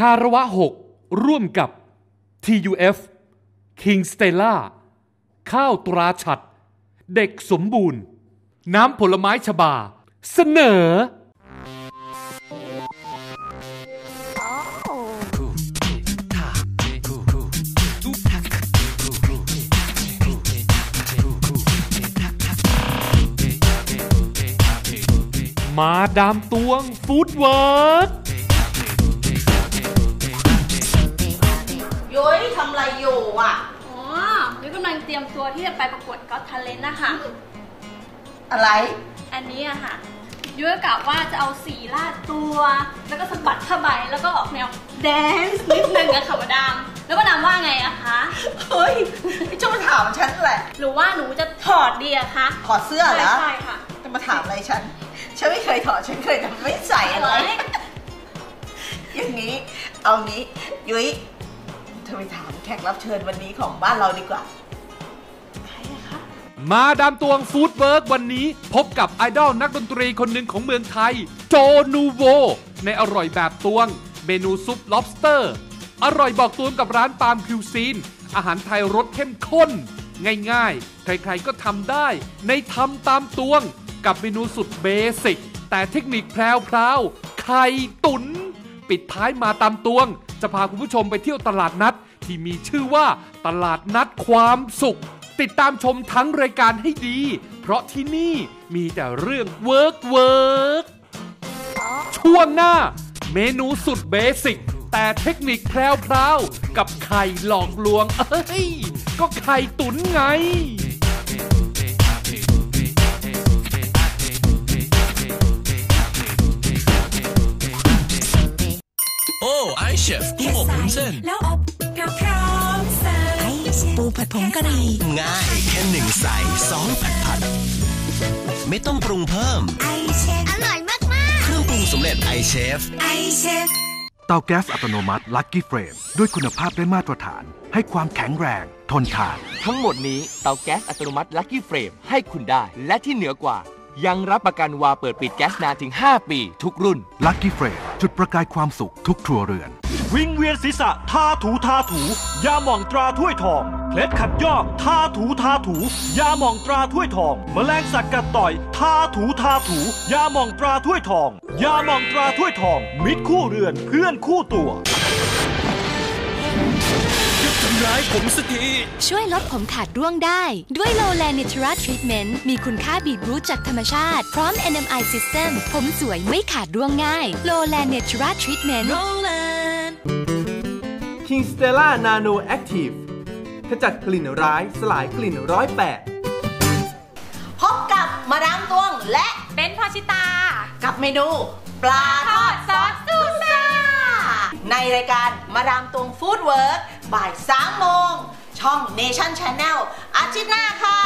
คาระวะ 6 ร่วมกับ TUF King Stella ข้าวตราฉัด เด็กสมบูรณ์ น้ำผลไม้ฉบา เสนอ มาดามตวงฟู้ดเวิร์ก ทำอะไรอยู่อะ อ๋อยุ้ยกำลังเตรียมตัวที่จะไปประกวดก็ท a เลนนะคะ อะไร อันนี้อะค่ะ ยุ้ยกะว่าจะเอาสีลาดตัว แล้วก็สะบัดผ้าใบ แล้วก็ออกแนวแดนซ์นิดนึงอะค่ะมาดาม แล้วมาดามว่าไงอะคะ เฮ้ยพี่จะมาถามฉันแหละ หรือว่าหนูจะถอดดีอะคะถอดเสื้อเหรอ ใช่ค่ะ จะมาถามอะไรฉัน ฉันไม่เคยถอด ฉันเคยแต่ไม่ใส่อะไรเอ้ยอย่างนี้ เอางี้ ยุ้ย ธอไปถามแขกรับเชิญวันนี้ของบ้านเราดีกว่าใครคะมาดามตวงฟู้ดเวิร์กวันนี้ พบกับไอดอลนักดนตรีคนหนึ่งของเมืองไทย โจนูโว ในอร่อยแบบตวง เมนูซุป lobster อร่อยบอกตวงกับร้านปาล์มคิวซีน อาหารไทยรสเข้มข้น ง่ายๆ ใครๆก็ทำได้ ในทำตามตวง กับเมนูสุดเบสิกแต่เทคนิคแพรวๆไข่ตุน ปิดท้ายมาตามตวง จะพาคุณผู้ชมไปเที่ยวตลาดนัด ที่มีชื่อว่าตลาดนัดความสุข ติดตามชมทั้งรายการให้ดี เพราะที่นี่มีแต่เรื่องเวิร์กเวิร์กช่วงหน้า เมนูสุดเบสิกแต่เทคนิคแพรวๆกับไข่หลอกลวง เอ้ย ก็ไข่ตุ๋นไง โอ้ไอเชฟกุ้งอบวุ้นเส้นแล้วอบก็พร้อมเสิร์ฟปูผัดผงกะหรี่ง่ายแค่หนึ่งใส่สองผัดผัด ไม่ต้องปรุงเพิ่ม ไอเชฟอร่อยมากเครื่องปรุงสำเร็จไอเชฟๆไอเชฟเตาแก๊สอัตโนมัติ Lucky Frame ด้วยคุณภาพและมาตรฐาน ให้ความแข็งแรง ทนทาน ทั้งหมดนี้เตาแก๊สอัตโนมัติ Lucky Frame ให้คุณได้ และที่เหนือกว่า ยังรับประกันวาเปิดปิดแก๊สนานถึง 5 ปี ทุกรุ่น Lucky Frame จุดประกายความสุขทุกครัวเรือน วิงเวียนศีรษะทาถูทาถู ยาหม่องตราถ้วยทองเคล็ดขัดยอกทาถูทาถู ยาหม่องตราถ้วยทอง แมลงสัตว์กัดต่อยทาถูทาถู ยาหม่องตราถ้วยทอง ยาหม่องตราถ้วยทอง มิตรคู่เรือนเพื่อนคู่ตัว ทำร้ายผมสักที ช่วยลดผมขาดร่วงได้ ด้วยโลแลนิทราทรีทเมนต์มีคุณค่าบีทรูทจากธรรมชาติ พร้อม NMI System ผมสวยไม่ขาดร่วงง่ายโลแลนิทราทรีทเมนต์ King Stella Nano Active ขจัดกลิ่นร้ายสลายกลิ่นร้อยแปดพบกับมาดามตวงและเป็นพอชิตา กับเมนู ปลาทอดซอสซูซ่า ในรายการมาดามตวงฟู้ดเวิร์กบ่าย3โมง ช่อง Nation Channel อาทิตย์หน้าค่ะ